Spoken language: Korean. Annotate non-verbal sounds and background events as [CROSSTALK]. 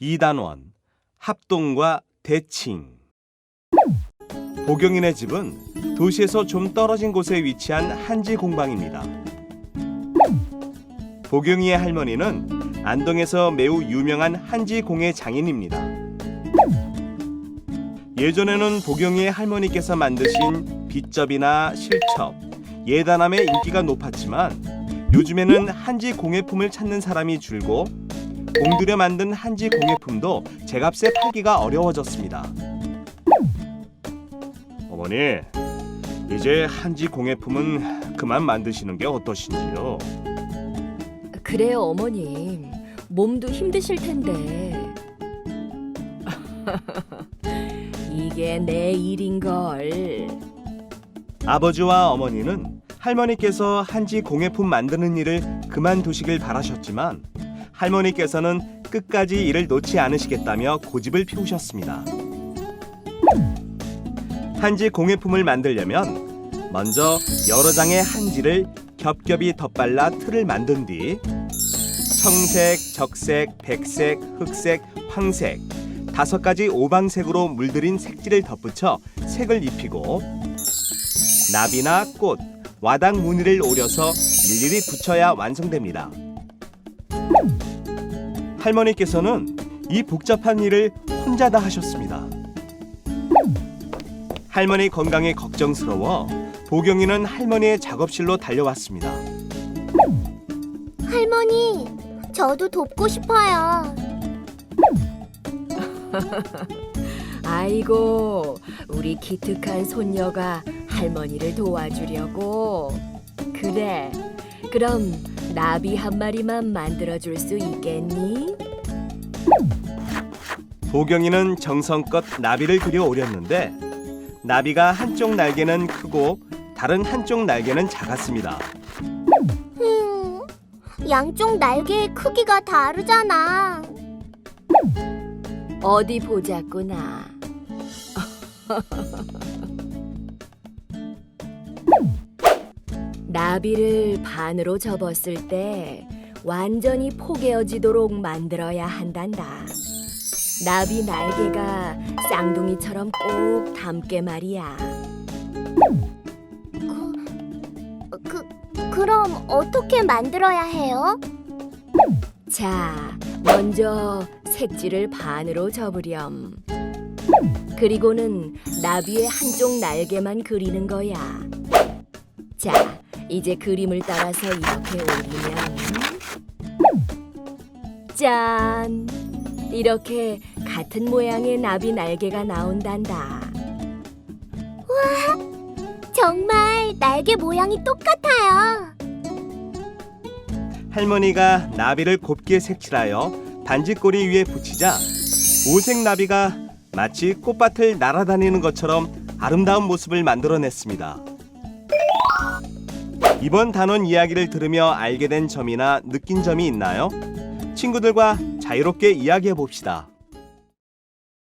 이단원, 합동과 대칭. 보경인의 집은 도시에서 좀 떨어진 곳에 위치한 한지 공방입니다. 보경이의 할머니는 안동에서 매우 유명한 한지 공예 장인입니다. 예전에는 보경이의 할머니께서 만드신 빗접이나 실첩, 예단함의 인기가 높았지만 요즘에는 한지 공예품을 찾는 사람이 줄고 공들여 만든 한지 공예품도 제값에 팔기가 어려워졌습니다. 어머니, 이제 한지 공예품은 그만 만드시는 게 어떠신지요? 그래요, 어머님. 몸도 힘드실 텐데. [LAUGHS] 이게 내 일인 걸. 아버지와 어머니는 할머니께서 한지 공예품 만드는 일을 그만두시길 바라셨지만 할머니께서는 끝까지 일을 놓지 않으시겠다며 고집을 피우셨습니다. 한지 공예품을 만들려면 먼저 여러 장의 한지를 겹겹이 덧발라 틀을 만든 뒤 청색, 적색, 백색, 흑색, 황색 다섯 가지 오방색으로 물들인 색지를 덧붙여 색을 입히고 나비나 꽃, 와당 무늬를 오려서 일일이 붙여야 완성됩니다. 할머니께서는 이 복잡한 일을 혼자 다 하셨습니다. 할머니 건강이 걱정스러워 보경이는 할머니의 작업실로 달려왔습니다. 할머니, 저도 돕고 싶어요. [LAUGHS] 아이고, 우리 기특한 손녀가 할머니를 도와주려고. 그래. 그럼 나비 한 마리만 만들어 줄 수 있겠니? 보경이는 정성껏 나비를 그려 오렸는데 나비가 한쪽 날개는 크고 다른 한쪽 날개는 작았습니다. 음, 양쪽 날개의 크기가 다르잖아. 어디 보자꾸나. [LAUGHS] 나비를 반으로 접었을 때 완전히 포개어지도록 만들어야 한단다. 나비 날개가 쌍둥이처럼 꼭 닮게 말이야. 그, 그럼 어떻게 만들어야 해요? 자, 먼저 색지를 반으로 접으렴. 그리고는 나비의 한쪽 날개만 그리는 거야. 자, 이제 그림을 따라서 이렇게 올리면 짠! 이렇게 같은 모양의 나비 날개가 나온단다. 정말 날개 모양이 똑같아요. 할머니가 나비를 곱게 색칠하여 반지꼬리 위에 붙이자 오색 나비가 마치 꽃밭을 날아다니는 것처럼 아름다운 모습을 만들어냈습니다. 이번 단원 이야기를 들으며 알게 된 점이나 느낀 점이 있나요? 친구들과 자유롭게 이야기해 봅시다.